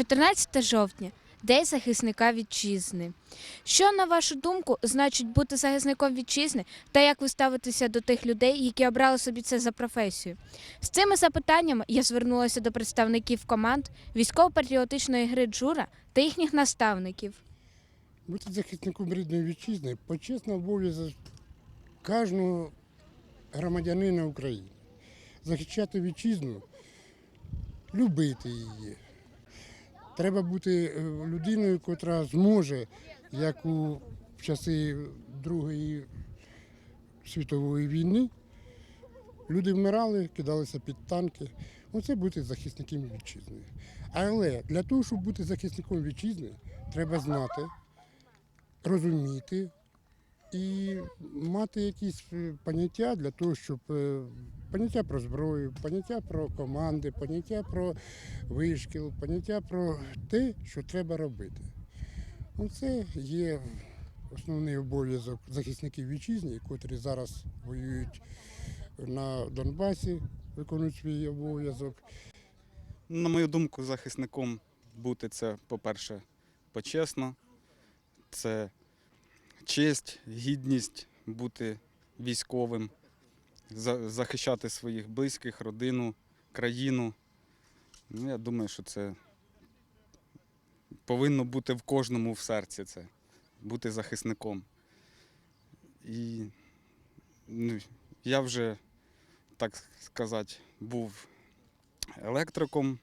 14 жовтня День захисника вітчизни. Що, на вашу думку, значить бути захисником вітчизни та як ви ставитеся до тих людей, які обрали собі це за професію? З цими запитаннями я звернулася до представників команд військово-патріотичної гри Джура та їхніх наставників. Бути захисником рідної вітчизни почесний обов'язок кожного громадянина України. Захищати вітчизну, любити її. Треба бути е, людиною, яка зможе, як у часи Другої світової війни, люди вмирали, кидалися під танки. Оце бути захисником вітчизни. Але для того, щоб бути захисником вітчизни, треба знати, розуміти і мати якісь е, поняття для того, щоб е, поняття про зброю, поняття про команди, поняття про вишкіл, поняття про те, що треба робити. Оце є основний обов'язок захисників вітчизни, котрі зараз воюють на Донбасі, виконують свій обов'язок. На мою думку, захисником бути це, по-перше, почесно, це честь, гідність бути військовим, захищати своїх близьких, родину, країну. Ну, я думаю, що це повинно бути в кожному в серці це, бути захисником. І ну, я вже, так сказати, був електриком,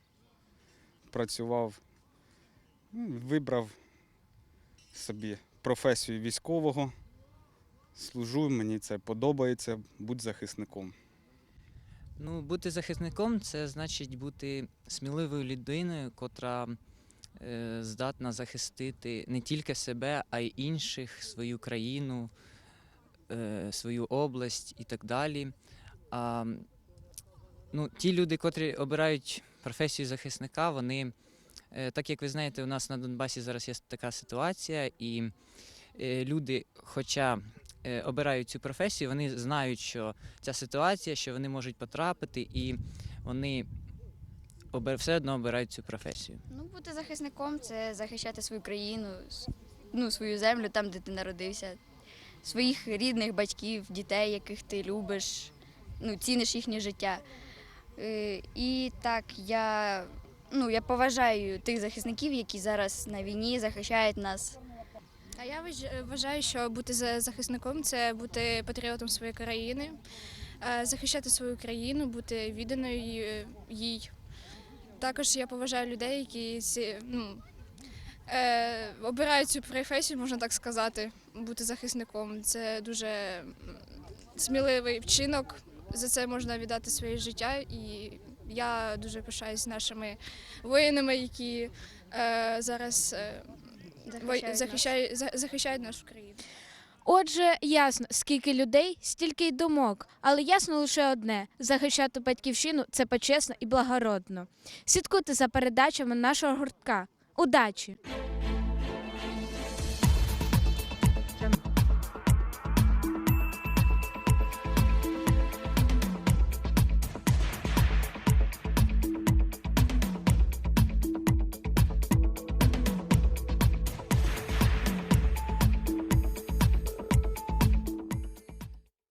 працював, ну, вибрав собі професію військового, служу, мені це подобається, будь захисником. Ну, бути захисником це значить бути сміливою людиною, котра е, здатна захистити не тільки себе, а й інших, свою країну, е, свою область і так далі. А, ну, ті люди, котрі обирають професію захисника, вони, так як ви знаєте, у нас на Донбасі зараз є така ситуація, і е, люди, хоча е, обирають цю професію, вони знають, що ця ситуація, що вони можуть потрапити, і вони все одно обирають цю професію. Ну, бути захисником це захищати свою країну, ну, свою землю, там, де ти народився, своїх рідних батьків, дітей, яких ти любиш, ну, ціниш їхнє життя. Е, І так, я, ну, я поважаю тих захисників, які зараз на війні захищають нас. А я вваж- вважаю, що бути за- захисником це бути патріотом своєї країни, е, захищати свою країну, бути відданою їй- їй. Також я поважаю людей, які ну, е, обирають цю професію, можна так сказати, бути захисником. Це дуже сміливий вчинок. За це можна віддати своє життя. І я дуже пишаюсь нашими воїнами, які е, зараз е, Захищають нас. захищають, за- захищають нашу країну. Отже, ясно, скільки людей, стільки й думок. Але ясно лише одне: захищати батьківщину це почесно і благородно. Слідкуйте за передачами нашого гуртка. Удачі!